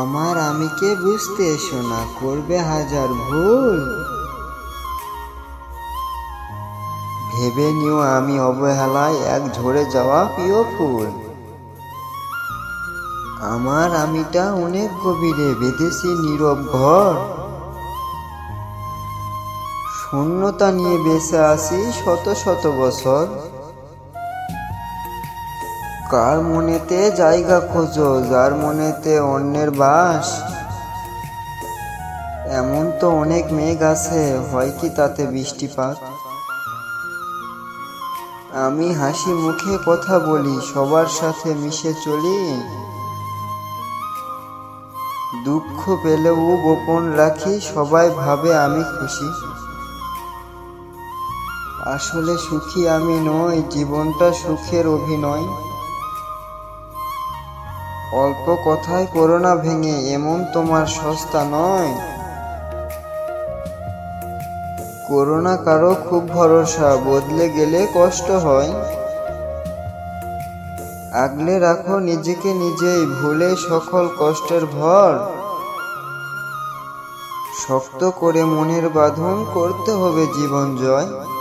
আমার আমিকে বুঝতে এসো না, করবে হাজার ভুল। ভেবে নিও আমি অবহেলায় এক ঝরে যাওয়া প্রিয় ফুল। আমার আমিটা অনেক গভীরে বেঁধেছি নীরব ঘর। শূন্যতা নিয়ে বেঁচে আছি শত শত বছর। কার মনেতে জায়গা খোঁজো, যার মনেতে অন্যের বাস? এমন তো অনেক মেঘ আছে, হয় কি তাতে বৃষ্টিপাত? আমি হাসি মুখে কথা বলি, সবার সাথে মিশে চলি। দুঃখ পেলেও গোপন রাখি, সবাই ভাবে আমি খুশি। আসলে সুখী আমি নই, জীবনটা সুখের অভিনয়। অল্প কথায় করোনা ভেঙে, এমন তোমার সস্তা নয়। করোনা কারও খুব ভরসা, বদলে গেলে কষ্ট হয়। আগলে রাখো নিজেকে নিজেই, ভুলে সকল কষ্টের ভর। শক্ত করে মনের বাঁধন করতে হবে জীবন জয়।